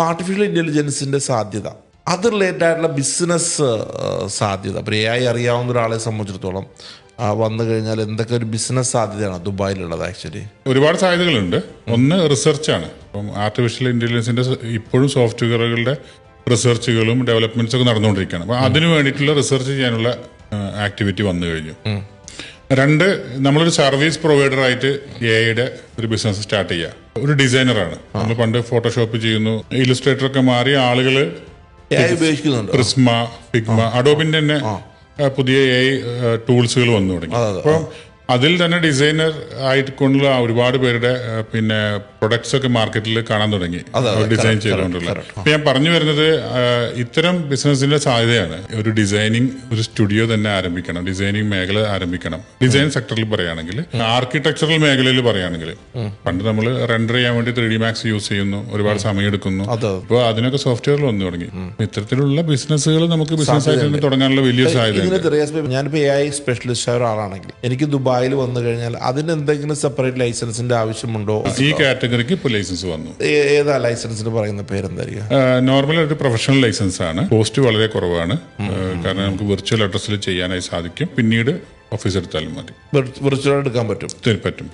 Artificial ഇന്റലിജൻസിന്റെ സാധ്യത. അത് related ആയിട്ടുള്ള ബിസിനസ് സാധ്യത. അപ്പോൾ എ ഐ അറിയാവുന്ന ഒരാളെ സംബന്ധിച്ചിടത്തോളം വന്നു കഴിഞ്ഞാൽ എന്തൊക്കെ ഒരു ബിസിനസ് സാധ്യതയാണ് ദുബായിലുള്ളത് ആക്ച്വലി ഒരുപാട് സാധ്യതകളുണ്ട്. ഒന്ന് റിസർച്ചാണ് ഇപ്പം ആർട്ടിഫിഷ്യൽ ഇന്റലിജൻസിന്റെ ഇപ്പോഴും സോഫ്റ്റ്വെയറുകളുടെ റിസർച്ചുകളും ഡെവലപ്മെന്റ്സ് ഒക്കെ നടന്നുകൊണ്ടിരിക്കുകയാണ്. അപ്പം അതിനു വേണ്ടിയിട്ടുള്ള റിസർച്ച് ചെയ്യാനുള്ള ആക്ടിവിറ്റി വന്നു കഴിഞ്ഞു. രണ്ട് നമ്മളൊരു സർവീസ് പ്രൊവൈഡർ ആയിട്ട് എ ഐയുടെ ഒരു ബിസിനസ് സ്റ്റാർട്ട് ചെയ്യുക. ഒരു ഡിസൈനറാണ്. നമ്മൾ പണ്ട് ഫോട്ടോഷോപ്പ് ചെയ്യുന്നു. ഇലുസ്ട്രേറ്റർ ഒക്കെ മാറി ഐ പ്രിസ്മ ഫിഗ്മ അഡോബിന്റെ തന്നെ പുതിയ എ ടൂൾസുകൾ വന്നു തുടങ്ങി. അപ്പം അതിൽ തന്നെ ഡിസൈനർ ആയിട്ട് കൊണ്ടുള്ള ഒരുപാട് പേരുടെ പിന്നെ പ്രൊഡക്ട്സ് ഒക്കെ മാർക്കറ്റിൽ കാണാൻ തുടങ്ങി. ഡിസൈൻ ചെയ്തുകൊണ്ടുള്ള. അപ്പൊ ഞാൻ പറഞ്ഞു വരുന്നത് ഇത്തരം ബിസിനസിന്റെ സാധ്യതയാണ്. ഒരു ഡിസൈനിങ് ഒരു സ്റ്റുഡിയോ തന്നെ ആരംഭിക്കണം. ഡിസൈനിങ് മേഖല ആരംഭിക്കണം. ഡിസൈൻ സെക്ടറിൽ പറയുകയാണെങ്കിൽ ആർക്കിടെക്ചറൽ മേഖലയിൽ പറയുകയാണെങ്കിൽ പണ്ട് നമ്മൾ റെൻഡർ ചെയ്യാൻ വേണ്ടി ത്രീ ഡി മാക്സ് യൂസ് ചെയ്യുന്നു ഒരുപാട് സമയം എടുക്കുന്നു. അപ്പോൾ അതിനൊക്കെ സോഫ്റ്റ്വെയർ വന്നു തുടങ്ങി. ഇത്തരത്തിലുള്ള ബിസിനസ്സുകൾ നമുക്ക് ബിസിനസ് ആയിട്ട് തുടങ്ങാനുള്ള വലിയ സാധ്യത ഞാനിപ്പോ എ ഐ സ്പെഷ്യലിസ്റ്റ് എനിക്ക് ദുബായിൽ വന്നു കഴിഞ്ഞാൽ അതിന് എന്തെങ്കിലും സെപ്പറേറ്റ് ലൈസൻസിന്റെ ആവശ്യമുണ്ടോ? ഈ കാറ്റഗറിക്ക് ഇപ്പോൾ ലൈസൻസ് വന്നു. ഏതാ ലൈസൻസിന് പറയുന്ന പേരെന്തായിരിക്കും? നോർമൽ ഒരു പ്രൊഫഷണൽ ലൈസൻസ് ആണ്. കോസ്റ്റ് വളരെ കുറവാണ്. കാരണം നമുക്ക് വെർച്വൽ അഡ്രസ്സിൽ ചെയ്യാനായി സാധിക്കും. പിന്നീട് ഓഫീസ് എടുത്താലും മതി. വെർച്വൽ എടുക്കാൻ പറ്റും. പറ്റും.